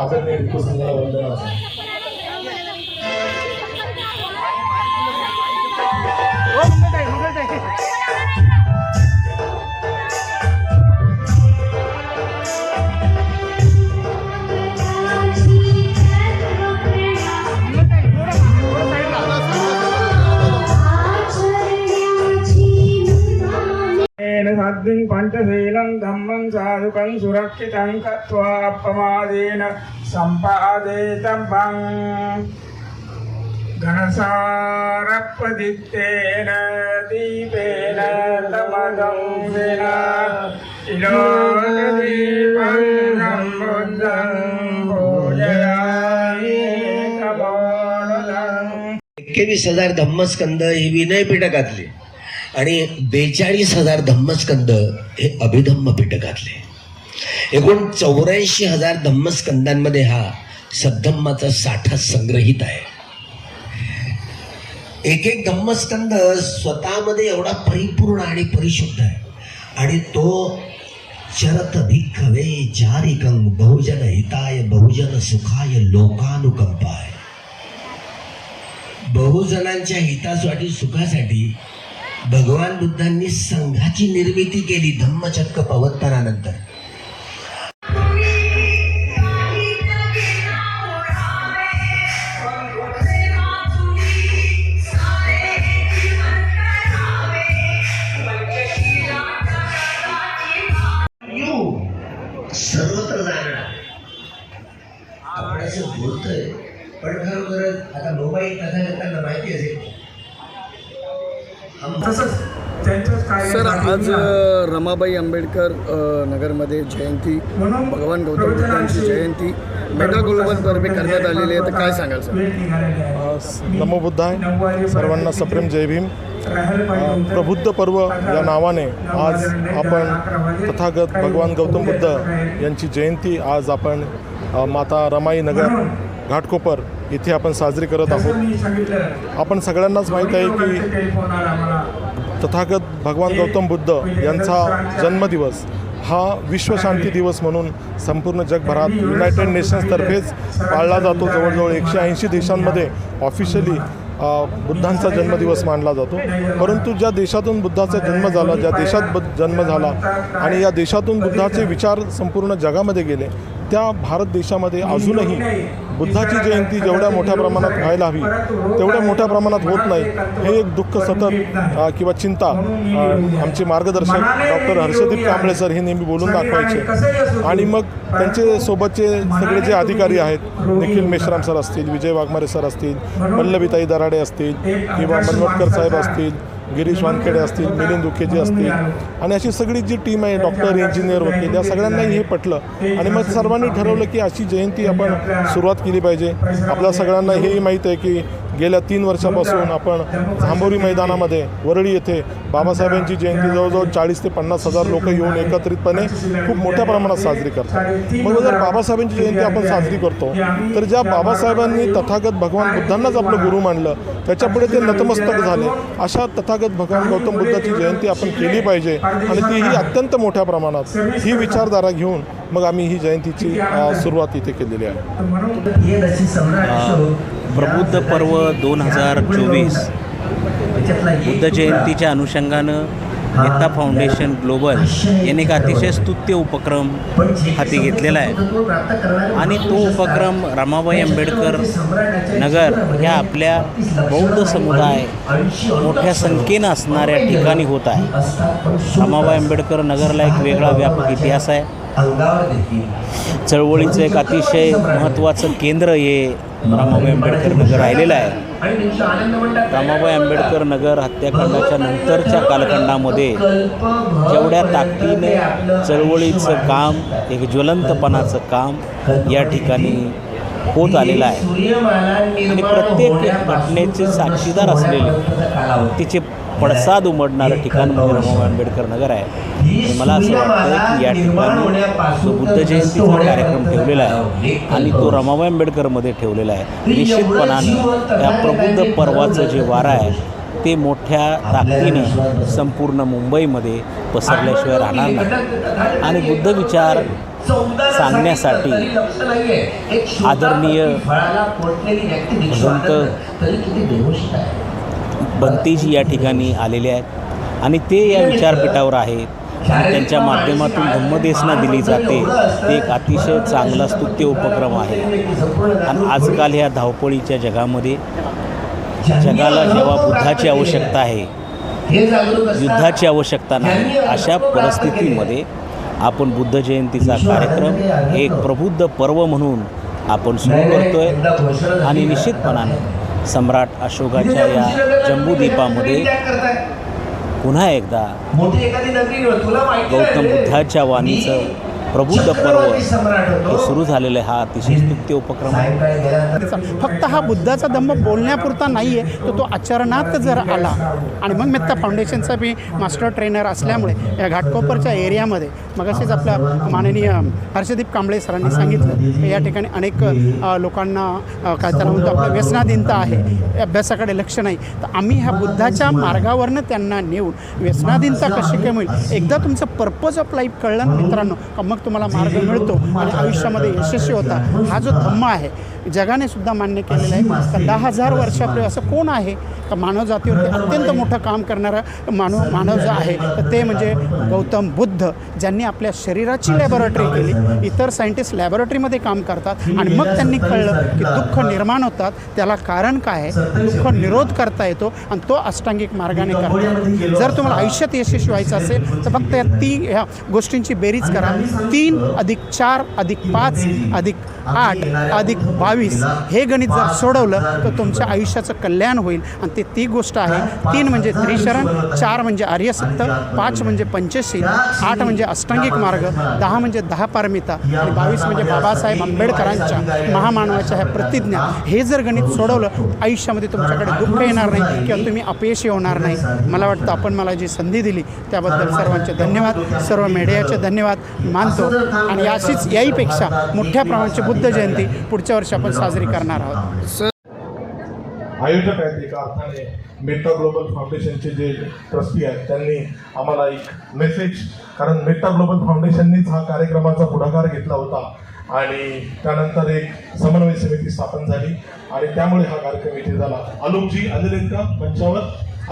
आदरणीय रिपुसिंगला वंदन असेल येन साध्विं पञ्चशीलं धम्मं साधुकं सुरक्षितं कृत्वा प्रमादेन सम्पादेतव्यम् घनसारप्रदित्तेन दीपेन तमदं विना इलोकदीपं सम्बुद्धं पूजयामि कपोलम् हजार धम्मस्कंद ही विनय पिटकातले आणि बेचाळीस हजार धम्मस्कंद हे अभिधम्म पिटकातले. एकूण चौऱ्याऐंशी हजार धम्मस्कंदांमध्ये हा सद्धम्माचा साठा संग्रहित आहे. एक एक धम्मस्कंद स्वतःमध्ये एवढा परिपूर्ण आणि परिशुद्ध आहे. आणि तो चरत भिक्खवे चारिकं बहुजन हिताय बहुजन सुखाय लोकानुकंपाय. बहुजनांच्या हितासाठी सुखासाठी भगवान बुद्धांनी संघाची निर्मिती केली धम्मचक्क पवत्तरानंतर सर्वत्र जाणार आपण असं बोलतोय पण खरोखर आता मोबाईल कथाकथांना माहिती असेल. तसंच सर आज रमाबाई आंबेडकर नगरमध्ये जयंती भगवान गौतम बुद्धांची जयंती मेगा ग्लोबल तर्फे करण्यात आलेली आहे. तर काय सांगाल सर? वेळ निघालेली आहे. नमो बुद्धाय. सर्वांना सप्रेम जय भीम. प्रबुद्ध पर्व या नावाने आज आपण तथागत भगवान गौतम बुद्ध यांची जयंती आज आपण माता रमाई नगर घाटकोपर इथे आपण साजरी करत आहोत. आपण सगळ्यांनाच माहीत आहे की तथागत भगवान गौतम बुद्ध यांचा जन्मदिवस हा विश्वशांती दिवस म्हणून संपूर्ण जगभरात युनायटेड नेशन्सतर्फेच पाळला जातो. जवळजवळ एकशे ऐंशी देशांमध्ये ऑफिशियली बुद्धांचा जन्मदिवस मानला जातो. परंतु ज्या देशातून बुद्धाचा जन्म झाला ज्या देशात जन्म झाला आणि या देशातून बुद्धाचे विचार संपूर्ण जगामध्ये गेले त्या भारत देशामध्ये अजूनही बुद्धाची जयंती जेवढ्या मोठ्या प्रमाणात व्हायला हवी तेवढ्या मोठ्या प्रमाणात होत नाही हे एक दुःख सतत किंवा चिंता आमचे मार्गदर्शक डॉक्टर हर्षदीप कांबळे सर हे नेहमी बोलून दाखवायचे. आणि मग त्यांचे सोबतचे सगळे जे अधिकारी आहेत निखिल मेश्राम सर असतील विजय वाघमारे सर असतील पल्लवीताई दराडे असतील किंवा मनवटकर साहेब असतील गिरीश वानखेडे असतील मिलिंद उकेजी असतील. आणि अशी सगळी जी टीम आहे डॉक्टर इंजिनियर वकील या सगळ्यांनाही हे पटलं. आणि मग सर्वांनी ठरवलं की अशी जयंती आपण सुरुवात केली पाहिजे. आपल्या सगळ्यांना हेही माहीत आहे की गेल्या तीन वर्षापासून आपण झांबोरी मैदानामध्ये वरळी येथे बाबासाहेबांची जयंती जवळजवळ चाळीस ते पन्नास हजार लोक येऊन एकत्रितपणे खूप मोठ्या प्रमाणात साजरी करतात. मग जर बाबासाहेबांची जयंती आपण साजरी करतो तर ज्या बाबासाहेबांनी तथागत भगवान बुद्धांनाच आपलं गुरु मानलं त्याच्यापुढे ते नतमस्तक झाले. अशा तथागत भगवान गौतम बुद्धाची जयंती आपण केली पाहिजे आणि तीही अत्यंत मोठ्या प्रमाणात ही विचारधारा घेऊन मग आम्ही ही जयंतीची सुरुवात इथे केलेली आहे. प्रबुद्ध पर्व दोन हजार चोवीस. बुद्ध जयंतीच्या अनुषंगानं मेहता फाउंडेशन ग्लोबल यांनी एक अतिशय स्तुत्य उपक्रम हाती घेतलेला आहे. आणि तो उपक्रम रमाबाई आंबेडकर नगर ह्या आपल्या बौद्ध समुदाय मोठ्या संख्येनं असणाऱ्या ठिकाणी होत आहे. रमाबाई आंबेडकर नगरला एक वेगळा व्यापक इतिहास आहे. चळवळीचं एक अतिशय महत्त्वाचं केंद्र हे रामाबाई आंबेडकर नगर राहिलेलं आहे. रामाबाई आंबेडकर नगर हत्याकांडाच्या नंतरच्या कालखंडामध्ये जेवढ्या ताकदीने चळवळीचं काम एक ज्वलंतपणाचं काम या ठिकाणी होत आलेलं आहे. आणि प्रत्येक घटनेचे साक्षीदार असलेले तिचे पडसाद उमडणारं ठिकाण म्हणजे रमाबाई आंबेडकर नगर आहे. मला असं वाटतं की या ठिकाणी जो बुद्ध जयंतीचा कार्यक्रम ठेवलेला आहे आणि तो रमाबाई आंबेडकरमध्ये ठेवलेला आहे. निश्चितपणानं या प्रबुद्ध पर्वाचं जे वारं आहे ते मोठ्या ताकदीनं संपूर्ण मुंबईमध्ये पसरल्याशिवाय राहणार नाही. आणि बुद्ध विचार सांगण्यासाठी आदरणीय भगवंत बंतेजी या ठिकाणी आलेले आहेत. आणि ते या विचारपीठावर आहेत. त्यांच्या माध्यमातून धम्मदेसना दिली जाते. ते एक अतिशय चांगला स्तुत्य उपक्रम आहे. आणि आजकाल ह्या धावपळीच्या जगामध्ये जगाला जेव्हा बुद्धाची आवश्यकता आहे युद्धाची आवश्यकता नाही. अशा परिस्थितीमध्ये आपण बुद्ध जयंतीचा कार्यक्रम एक प्रबुद्ध पर्व म्हणून आपण सुरू करतोय आणि निश्चितपणाने सम्राट अशोकाच्या या जम्बूद्वीपामध्ये पुन्हा एकदा गौतम बुद्धाच्या वाणीचं प्रबुद्ध पर्व हे सुरू झालेलं आहे हा अतिशय स्तुत्य उपक्रम आहे. फक्त हा बुद्धाचा धम्म बोलण्यापुरता नाही आहे तर तो आचरणात जर आला आणि मग मेत्ता फाउंडेशनचा मी मास्टर ट्रेनर असल्यामुळे या घाटकोपरच्या एरियामध्ये मग असेच आपल्या माननीय हर्षदीप कांबळे सरांनी सांगितलं की या ठिकाणी अनेक लोकांना काय त्याला म्हणतो आपलं व्यसनाधीनता आहे अभ्यासाकडे लक्ष नाही. तर आम्ही ह्या बुद्धाच्या मार्गावरनं त्यांना नेऊन व्यसनाधीनता कशी कमी होईल एकदा तुमचं पर्पज ऑफ लाईफ कळलं ना मित्रांनो का तुम्हाला मार्ग मिळतो आणि आयुष्यामध्ये यशस्वी होता. हा जो धम्म आहे जगाने सुद्धा मान्य केलेलं आहे. का दहा हजार वर्षापूर्वी असं कोण आहे? का मानवजातीवरती अत्यंत मोठं काम करणारा मानव मानव जो आहे तर ते म्हणजे गौतम बुद्ध ज्यांनी आपल्या शरीराची लॅबोरेटरी केली. इतर सायंटिस्ट लॅबोरेटरीमध्ये काम करतात आणि मग त्यांनी कळलं की दुःख निर्माण होतात. त्याला कारण काय आहे? दुःख निरोध करता येतो आणि तो अष्टांगिक मार्गाने करतो. जर तुम्हाला आयुष्यात यशस्वी व्हायचं असेल तर फक्त या ती ह्या गोष्टींची बेरीज करा. तीन अधिक चार अधिक पाच अधिक आठ अधिक बावीस हे गणित जर सोडवलं तर तुमच्या आयुष्याचं कल्याण होईल. आणि ते ती गोष्ट आहे तीन म्हणजे त्रिशरण चार म्हणजे आर्यसत्य पाच म्हणजे पंचशील आठ म्हणजे अष्टांगिक मार्ग दहा म्हणजे दहा पारमिता आणि बावीस म्हणजे बाबासाहेब आंबेडकरांच्या महामानवाच्या ह्या प्रतिज्ञा. हे जर गणित सोडवलं आयुष्यामध्ये तुमच्याकडे दुःख येणार नाही किंवा तुम्ही अपयशी होणार नाही. मला वाटतं आपण मला जी संधी दिली त्याबद्दल सर्वांचे धन्यवाद. सर्व मीडियाचे धन्यवाद. मानतो आणि अशीच याहीपेक्षा मोठ्या प्रमाणाची बुद्ध जयंती पुढच्या वर्षी आपण साजरी करणार आहोत. आयोजक आहेत एका अर्थाने मेटा ग्लोबल फाउंडेशनचे जे ट्रस्टी आहेत त्यांनी आम्हाला एक मेसेज कारण मेटा ग्लोबल फाउंडेशननीच हा कार्यक्रमाचा पुढाकार घेतला होता आणि त्यानंतर एक समन्वय समिती स्थापन झाली आणि त्यामुळे हा कार्यक्रम इथे झाला. आलोकजी आलेले आहेत का? मंचावर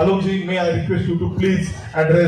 Alokji may I request you to please address